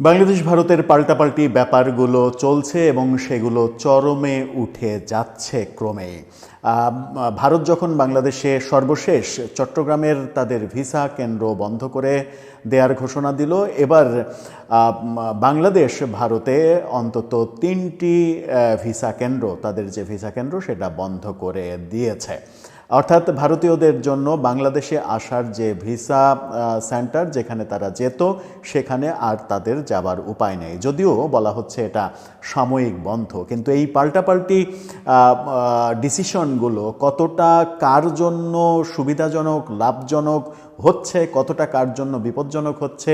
বাংলাদেশ ভারতের পাল্টাপাল্টি ব্যাপারগুলো চলছে এবং সেগুলো চরমে উঠে যাচ্ছে ক্রমেই আম, ভারত যখন বাংলাদেশে সর্বশেষ চট্টগ্রামের তাদের ভিসা কেন্দ্র বন্ধ করে দেওয়ার ঘোষণা দিল এবার বাংলাদেশ ভারতে অন্তত তিনটি ভিসা কেন্দ্র তাদের যে ভিসা কেন্দ্র সেটা বন্ধ করে দিয়েছে। অর্থাৎ ভারতীয়দের জন্য বাংলাদেশে আসার যে ভিসা সেন্টার যেখানে তারা যেত, সেখানে আর তাদের যাবার উপায় নেই। যদিও বলা হচ্ছে এটা সাময়িক বন্ধ, কিন্তু এই পাল্টাপাল্টি ডিসিশনগুলো কতটা কার জন্য সুবিধাজনক, লাভজনক হচ্ছে, কতটা কার জন্য বিপজ্জনক হচ্ছে,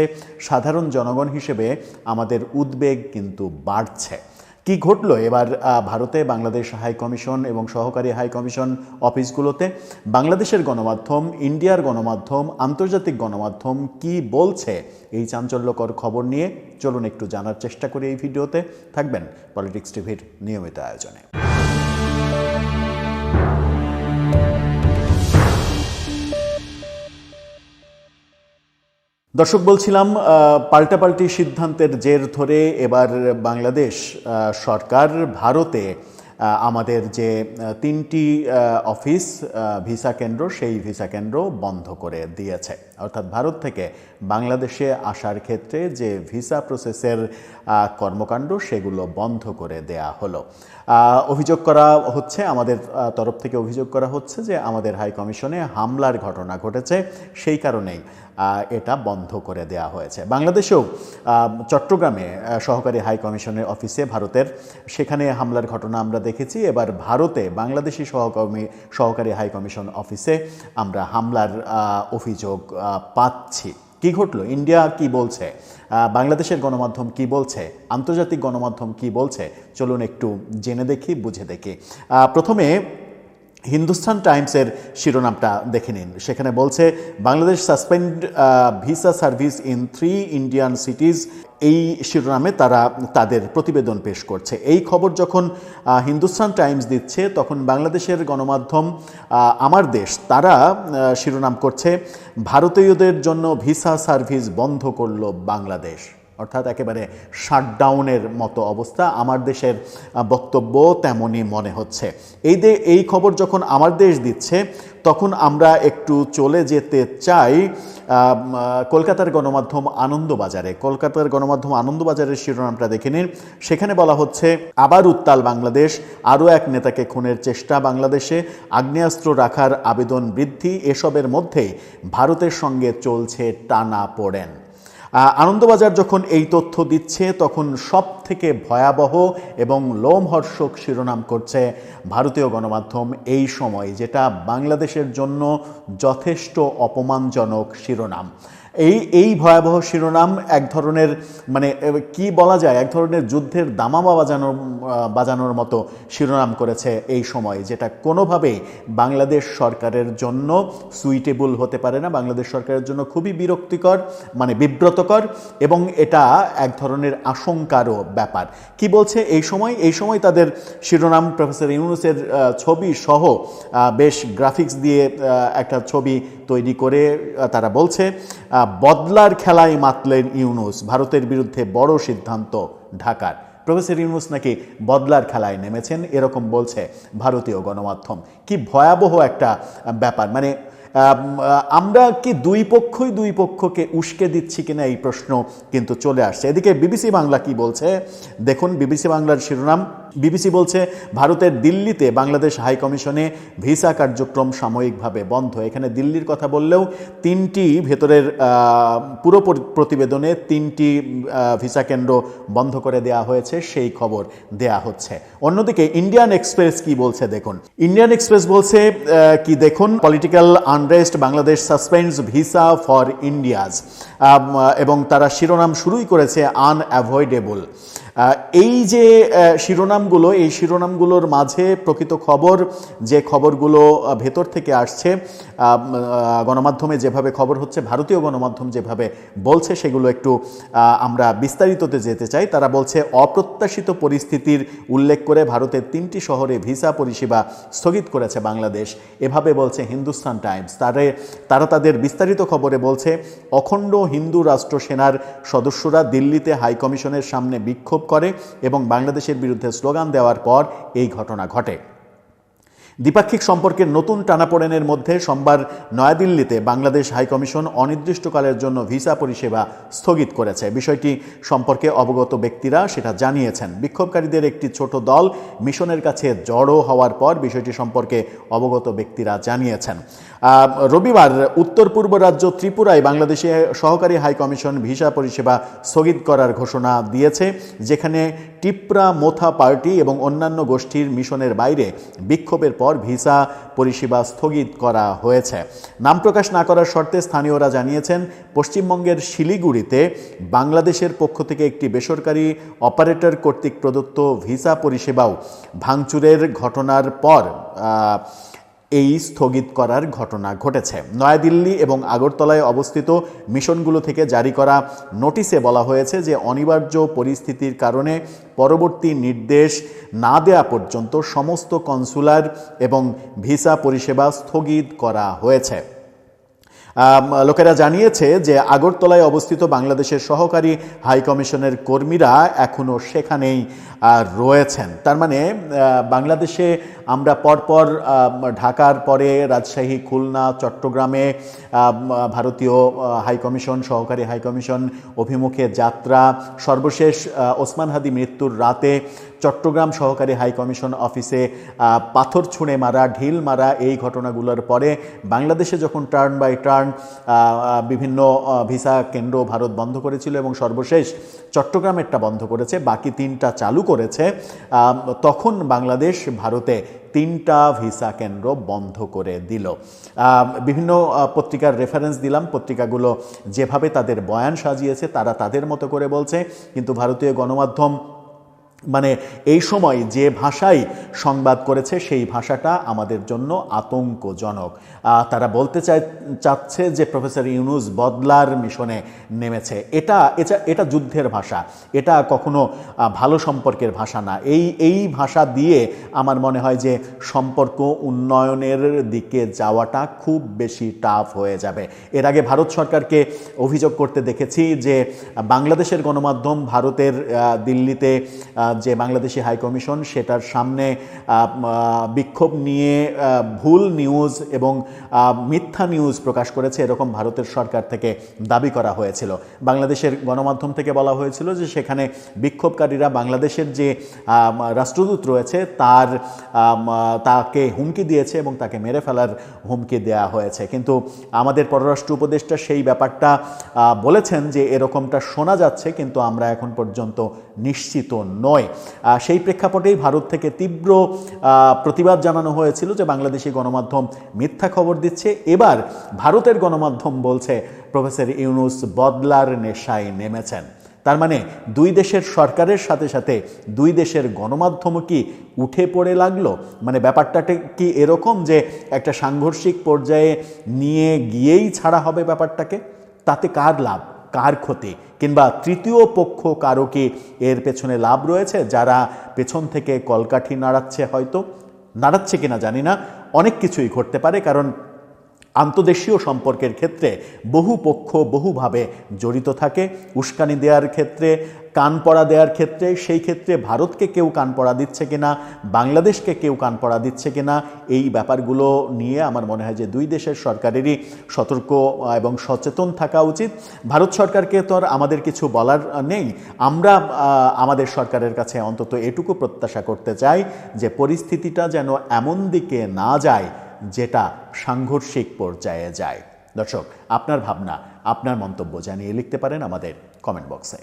সাধারণ জনগণ হিসেবে আমাদের উদ্বেগ কিন্তু বাড়ছে। কি ঘটলো? এবার ভারতে বাংলাদেশ হাই কমিশন এবং সহকারী হাই কমিশন অফিসগুলোতে বাংলাদেশের গণমাধ্যম, ইন্ডিয়ার গণমাধ্যম, আন্তর্জাতিক গণমাধ্যম কি বলছে? এই চাঞ্চল্যকর খবর নিয়ে চলুন একটু জানার চেষ্টা করি এই ভিডিওতে। থাকবেন পলিটিক্স টিভির নিয়মিত আয়োজনে। দর্শক, বলছিলাম পাল্টাপাল্টি সিদ্ধান্তের জের ধরে এবার বাংলাদেশ সরকার ভারতে আমাদের যে তিনটি অফিস ভিসা কেন্দ্র, সেই ভিসা কেন্দ্র বন্ধ করে দিয়েছে। অর্থাৎ ভারত থেকে বাংলাদেশে আসার ক্ষেত্রে যে ভিসা প্রসেসের কর্মকাণ্ড, সেগুলো বন্ধ করে দেয়া হলো। অভিযোগ করা হচ্ছে, আমাদের তরফ থেকে অভিযোগ করা হচ্ছে যে আমাদের হাই কমিশনে হামলার ঘটনা ঘটেছে, সেই কারণেই। এটা বন্ধ করে দেয়া হয়েছে। বাংলাদেশেও চট্টগ্রামে সহকারী হাই কমিশনের অফিসে ভারতের সেখানে হামলার ঘটনা আমরা দেখেছি। এবার ভারতে বাংলাদেশি সহকর্মী, সহকারী হাই কমিশন অফিসে আমরা হামলার অভিযোগ পাচ্ছি। কি ঘটলো? ইন্ডিয়া কি বলছে? বাংলাদেশের গণমাধ্যম কি বলছে? আন্তর্জাতিক গণমাধ্যম কি বলছে? চলুন একটু জেনে দেখি, বুঝে দেখি। প্রথমে হিন্দুস্তান টাইমসের শিরোনামটা দেখে নিন। সেখানে বলছে, Bangladesh suspend visa service in three Indian cities. এই শিরোনামে তারা তাদের প্রতিবেদন পেশ করছে। এই খবর যখন হিন্দুস্তান টাইমস দিচ্ছে, তখন বাংলাদেশের গণমাধ্যম আমার দেশ, তারা শিরোনাম করছে, ভারতীয়দের জন্য ভিসা সার্ভিস বন্ধ করল বাংলাদেশ। অর্থাৎ একেবারে শাটডাউনের মতো অবস্থা। আমার দেশের বক্তব্য তেমনই মনে হচ্ছে। এই দে, এই খবর যখন আমার দেশ দিচ্ছে, তখন আমরা একটু চলে যেতে চাই কলকাতার গণমাধ্যম আনন্দবাজারে। কলকাতার গণমাধ্যম আনন্দবাজারের শিরোনামটা দেখে নিন। সেখানে বলা হচ্ছে, আবার উত্তাল বাংলাদেশ, আরও এক নেতাকে খুনের চেষ্টা বাংলাদেশে, আগ্নেয়াস্ত্র রাখার আবেদন বৃদ্ধি, এসবের মধ্যেই ভারতের সঙ্গে চলছে টানা পড়েন। আনন্দবাজার যখন এই তথ্য দিচ্ছে, তখন সব থেকে ভয়াবহ এবং লোমহর্ষক শিরোনাম করছে ভারতীয় গণমাধ্যম এই সময়, যেটা বাংলাদেশের জন্য যথেষ্ট অপমানজনক শিরোনাম। এই এই ভয়াবহ শিরোনাম এক ধরনের মানে কি বলা যায়? এক ধরনের যুদ্ধের দামামা বাজানোর বাজানোর মতো শিরোনাম করেছে এই সময়, যেটা কোনোভাবেই বাংলাদেশ সরকারের জন্য সুইটেবল হতে পারে না। বাংলাদেশ সরকারের জন্য খুবই বিরক্তিকর মানে বিব্রতকর, এবং এটা এক ধরনের আশঙ্কারও ব্যাপার। কি বলছে এই সময়? এই সময় তাদের শিরোনাম প্রফেসর ইউনুসের ছবি সহ বেশ গ্রাফিক্স দিয়ে একটা ছবি তৈরি করে তারা বলছে বদলার খেলায় মাতলেন ইউনুস। ভারতের বিরুদ্ধে বড় সিদ্ধান্ত ঢাকার। প্রফেসর ইউনুস নাকি বদলার খেলায় নেমেছেন এরকম বলছে ভারতীয় গণমাধ্যম। কি ভয়াবহ একটা ব্যাপার। মানে আমরা কি দুই পক্ষই দুই পক্ষকে উস্কে দিচ্ছি কিনা এই প্রশ্ন কিন্তু চলে আসছে। এদিকে বিবিসি বাংলা কি বলছে? দেখুন, বিবিসি বাংলার শিরোনাম। বিবিসি বলছে, ভারতের দিল্লিতে বাংলাদেশ হাই কমিশনে ভিসা কার্যক্রম সাময়িকভাবে বন্ধ। এখানে দিল্লির কথা বললেও তিনটি ভেতরের পুরো প্রতিবেদনে তিনটি ভিসা কেন্দ্র বন্ধ করে দেয়া হয়েছে, সেই খবর দেয়া হচ্ছে। অন্যদিকে ইন্ডিয়ান এক্সপ্রেস কি বলছে দেখুন। ইন্ডিয়ান এক্সপ্রেস বলছে কি দেখুন, political unrest Bangladesh suspends visa for Indians এবং তারা শিরোনাম শুরুই করেছে আনঅ্যাভয়েডেবল। এই যে শিরোনামগুলো, এই শিরোনামগুলোর মাঝে প্রকৃত খবর, যে খবরগুলো ভেতর থেকে আসছে গণমাধ্যমে যেভাবে খবর হচ্ছে, ভারতীয় গণমাধ্যম যেভাবে বলছে, সেগুলো একটু আমরা বিস্তারিততে যেতে চাই। তারা বলছে, অপ্রত্যাশিত পরিস্থিতির উল্লেখ করে ভারতের তিনটি শহরে ভিসা পরিষেবা স্থগিত করেছে বাংলাদেশ। এভাবে বলছে হিন্দুস্তান টাইমস। তারে, তারা তাদের বিস্তারিত খবরে বলছে, অখণ্ড হিন্দু রাষ্ট্র সেনার সদস্যরা দিল্লিতে হাইকমিশনের সামনে বিক্ষোভ করে এবং বাংলাদেশের বিরুদ্ধে স্লোগান দেওয়ার পর এই ঘটনা ঘটে। দ্বিপাক্ষিক সম্পর্কের নতুন টানাপোড়েনের মধ্যে সোমবার নয়াদিল্লিতে বাংলাদেশ হাইকমিশন অনির্দিষ্টকালের জন্য ভিসা পরিষেবা স্থগিত করেছে। বিষয়টি সম্পর্কে অবগত ব্যক্তিরা সেটা জানিয়েছেন। বিক্ষোভকারীদের একটি ছোট দল মিশনের কাছে জড়ো হওয়ার পর বিষয়টি সম্পর্কে অবগত ব্যক্তিরা জানিয়েছেন। রবিবার উত্তর পূর্ব রাজ্য ত্রিপুরায় বাংলাদেশে সহকারী হাইকমিশন ভিসা পরিষেবা স্থগিত করার ঘোষণা দিয়েছে, যেখানে টিপ্রা মোথা পার্টি এবং অন্যান্য গোষ্ঠীর মিশনের বাইরে বিক্ষোভের পর ভিসা পরিষেবা স্থগিত করা হয়েছে। নাম প্রকাশ না করার শর্তে স্থানীয়রা জানিয়েছেন, পশ্চিমবঙ্গের শিলিগুড়িতে বাংলাদেশের পক্ষ থেকে একটি বেসরকারি অপারেটর কর্তৃক প্রদত্ত ভিসা পরিষেবাও ভাঙচুরের ঘটনার পর এই স্থগিত করার ঘটনা ঘটেছে। নয়াদিল্লি এবং আগরতলায় অবস্থিত মিশনগুলো থেকে জারি করা নোটিশে বলা হয়েছে যে অনিবার্য পরিস্থিতির কারণে পরবর্তী নির্দেশ না দেয়া পর্যন্ত সমস্ত কনসুলার এবং ভিসা পরিষেবা স্থগিত করা হয়েছে। লোকেরা জানিয়েছে যে আগরতলায় অবস্থিত বাংলাদেশের সহকারী হাইকমিশনের কর্মীরা এখনও সেখানেই রয়েছেন। তার মানে বাংলাদেশে আমরা পরপর ঢাকার পরে রাজশাহী, খুলনা, চট্টগ্রামে ভারতীয় হাইকমিশন সহকারী হাইকমিশন অভিমুখে যাত্রা। সর্বশেষ ওসমান হাদি মৃত্যুর রাতে চট্টগ্রাম সহকারী হাইকমিশন অফিসে পাথর ছুঁড়ে মারা, ঢিল মারা এই ঘটনাগুলোর পরে বাংলাদেশে যখন টার্ন বাই টার্ন বিভিন্ন ভিসা কেন্দ্র ভারত বন্ধ করেছিল এবং সর্বশেষ চট্টগ্রামেরটা বন্ধ করেছে, বাকি তিনটা চালু করেছে তখন বাংলাদেশ ভারতে তিনটা ভিসা কেন্দ্র বন্ধ করে দিল। বিভিন্ন পত্রিকার রেফারেন্স দিলাম। পত্রিকাগুলো যেভাবে তাদের বয়ান সাজিয়েছে, তারা তাদের মতো করে বলছে। কিন্তু ভারতীয় গণমাধ্যম মানে এই সময় যে ভাষায় সংবাদ করেছে, সেই ভাষাটা আমাদের জন্য আতঙ্কজনক। তারা বলতে চায় চাচ্ছে যে প্রফেসর ইউনুস বদলার মিশনে নেমেছে। এটা এটা এটা যুদ্ধের ভাষা। এটা কখনো ভালো সম্পর্কের ভাষা না। এই এই ভাষা দিয়ে আমার মনে হয় যে সম্পর্ক উন্নয়নের দিকে যাওয়াটা খুব বেশি টাফ হয়ে যাবে। এর আগে ভারত সরকারকে অভিযোগ করতে দেখেছি যে বাংলাদেশের গণমাধ্যম ভারতের দিল্লিতে যে বাংলাদেশি হাইকমিশন সেটার সামনে বিক্ষোভ নিয়ে ভুল নিউজ এবং মিথ্যা নিউজ প্রকাশ করেছে এরকম ভারতের সরকার থেকে দাবি করা হয়েছিল। বাংলাদেশের গণমাধ্যম থেকে বলা হয়েছিল যে সেখানে বিক্ষোভকারীরা বাংলাদেশের যে রাষ্ট্রদূত রয়েছে তার তাকে হুমকি দিয়েছে এবং তাকে মেরে ফেলার হুমকি দেওয়া হয়েছে। কিন্তু আমাদের পররাষ্ট্র উপদেষ্টা সেই ব্যাপারটা বলেছেন যে এরকমটা শোনা যাচ্ছে, কিন্তু আমরা এখন পর্যন্ত নিশ্চিত নয় আহ, সেই প্রেক্ষাপটেই ভারত থেকে তীব্র প্রতিবাদ জানানো হয়েছিল যে বাংলাদেশি গণমাধ্যম মিথ্যা খবর দিচ্ছে। এবার ভারতের গণমাধ্যম বলছে প্রফেসর ইউনুস বদলার নেশায় নেমেছেন। তার মানে দুই দেশের সরকারের সাথে সাথে দুই দেশের গণমাধ্যমও কি উঠে পড়ে লাগল? মানে ব্যাপারটা কি এরকম যে একটা সাংঘর্ষিক পর্যায়ে নিয়ে গিয়েই ছাড়া হবে ব্যাপারটাকে? তাতে কার লাভ? কার ক্ষতি কিংবা তৃতীয় পক্ষ কারও কি এর পেছনে লাভ রয়েছে, যারা পেছন থেকে কলকাঠি নাড়াচ্ছে হয়তো? নাড়াচ্ছে কিনা জানি না। অনেক কিছুই ঘটতে পারে, কারণ আন্তদেশীয় সম্পর্কের ক্ষেত্রে বহু পক্ষ বহুভাবে জড়িত থাকে। উস্কানি দেওয়ার ক্ষেত্রে কান পড়া দেওয়ার ক্ষেত্রে, সেই ক্ষেত্রে ভারতকে কেউ কান পড়া দিচ্ছে কিনা, বাংলাদেশকে কেউ কান পড়া দিচ্ছে কিনা, এই ব্যাপারগুলো নিয়ে আমার মনে হয় যে দুই দেশের সরকারেরই সতর্ক এবং সচেতন থাকা উচিত। ভারত সরকারকে তো আর আমাদের কিছু বলার নেই। আমরা আমাদের সরকারের কাছে অন্তত এটুকু প্রত্যাশা করতে চাই যে পরিস্থিতিটা যেন এমন দিকে না যায় যেটা সাংঘর্ষিক পর্যায়ে যায়। দর্শক, আপনার ভাবনা, আপনার মন্তব্য জানিয়ে লিখতে পারেন আমাদের কমেন্ট বক্সে